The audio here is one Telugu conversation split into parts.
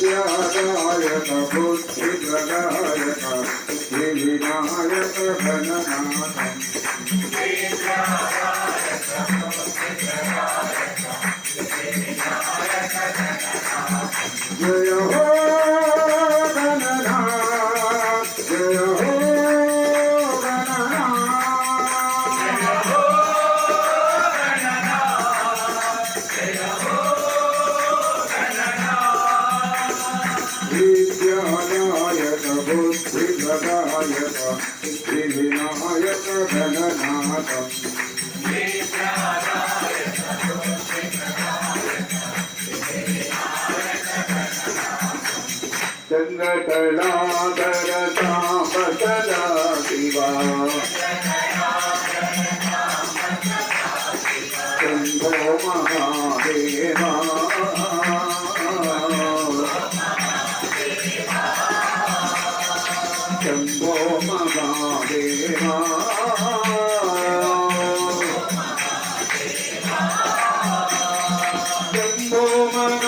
ध्यानायक बुद्धिप्रदायक विनायक घननायक जय हो ಶ್ರೀ ವಿನಾಯಕ ಗಣನಾಥ Soma.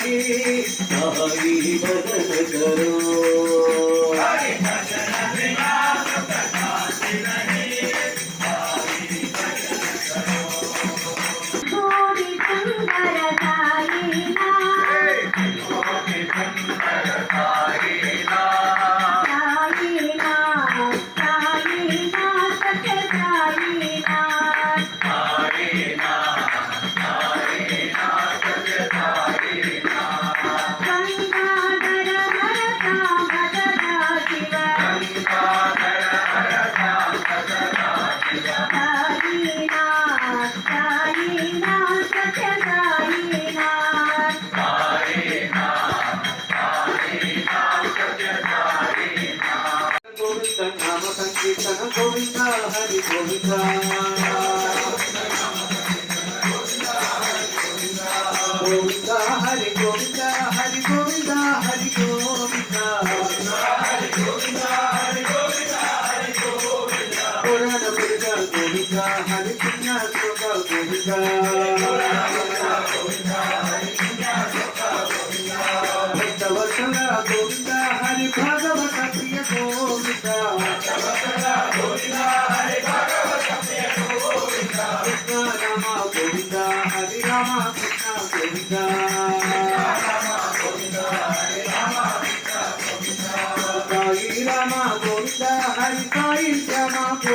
हरि हरि बदन करो సంకీర్తన గోవింద హరి గోవింద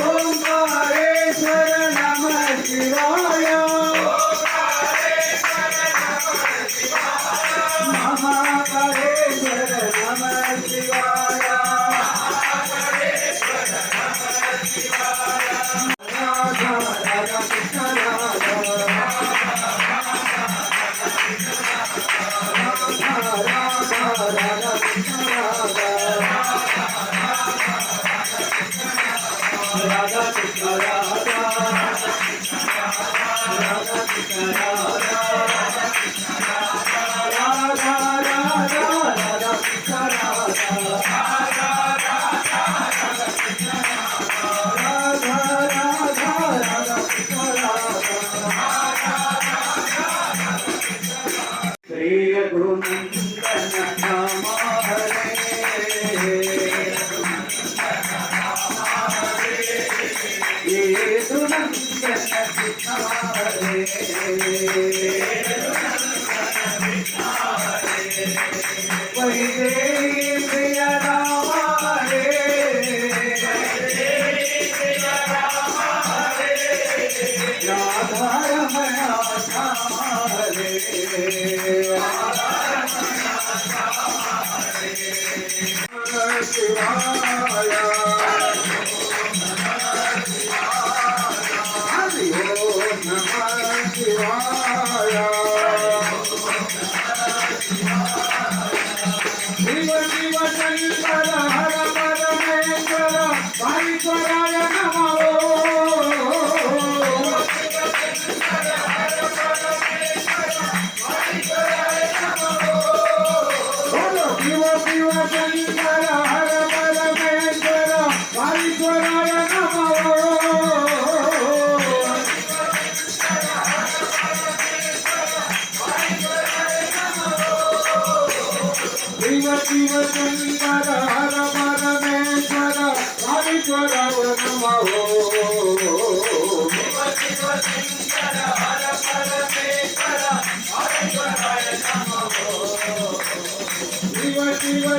ओम हरे शरण नमः शिवाय Namah Shivaya.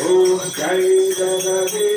Oh, Jai Jagadish.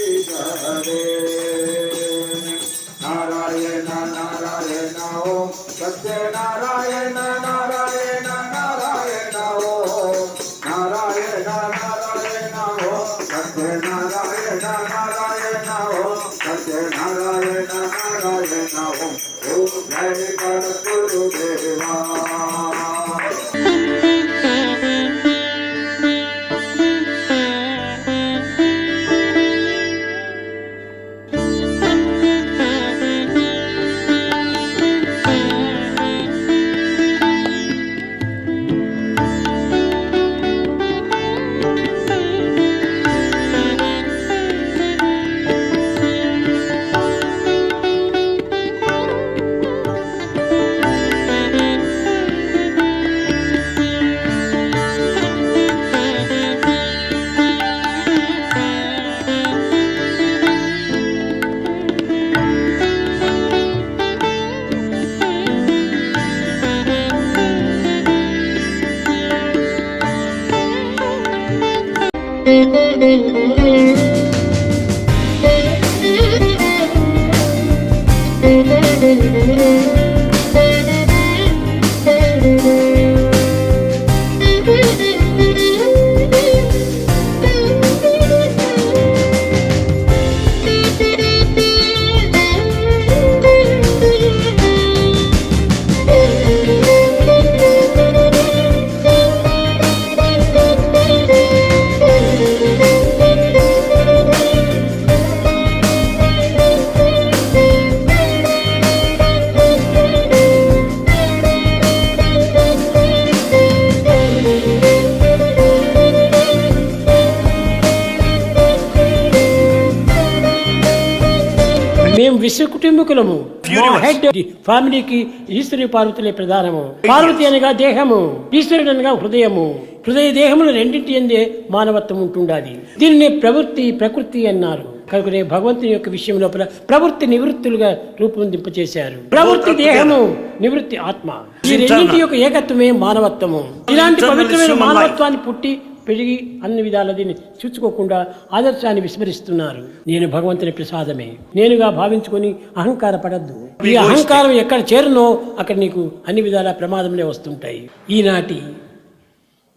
మేము విశ్వ కుటుంబకులము మా హెడ్ ఫ్యామిలీకి ఈశ్వరి పార్వతులే ప్రధానము. పార్వతి అనగా దేహము ఈశ్వరుడు అనగా హృదయము. హృదయ దేహములు రెండింటి ఎందే మానవత్వం ఉంటుండాలి దీనిని ప్రవృత్తి ప్రకృతి అన్నారు. కనుకనే భగవంతుని యొక్క విషయం లోపల ప్రవృత్తి నివృత్తులుగా రూపొందింపచేశారు. ప్రవృత్తి దేహము నివృత్తి ఆత్మ. ఈ రెండింటి యొక్క ఏకత్వమే మానవత్వము. ఇలాంటి పవిత్రమైన మానవత్వాన్ని పుట్టి పెరిగి అన్ని విధాల దీన్ని చూసుకోకుండా ఆదర్శాన్ని విస్మరిస్తున్నారు. నేను భగవంతుని ప్రసాదమే. నేనుగా భావించుకొని అహంకార పడద్దు. ఈ అహంకారం ఎక్కడ చేరునో అక్కడ నీకు అన్ని విధాల ప్రమాదంలో వస్తుంటాయి. ఈనాటి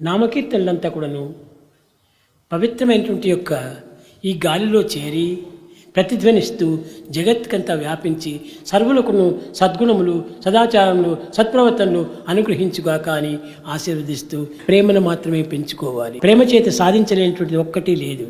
నామకీర్తనలంతా కూడాను పవిత్రమైనటువంటి యొక్క ఈ గాలిలో చేరి ప్రతిధ్వనిస్తూ జగత్కంతా వ్యాపించి సర్వులకును సద్గుణములు సదాచారములు సత్ప్రవర్తనలు అనుగ్రహించుగాక అని ఆశీర్వదిస్తూ ప్రేమను మాత్రమే పెంచుకోవాలి. ప్రేమ చేత సాధించలేనటువంటిది ఒక్కటి లేదు.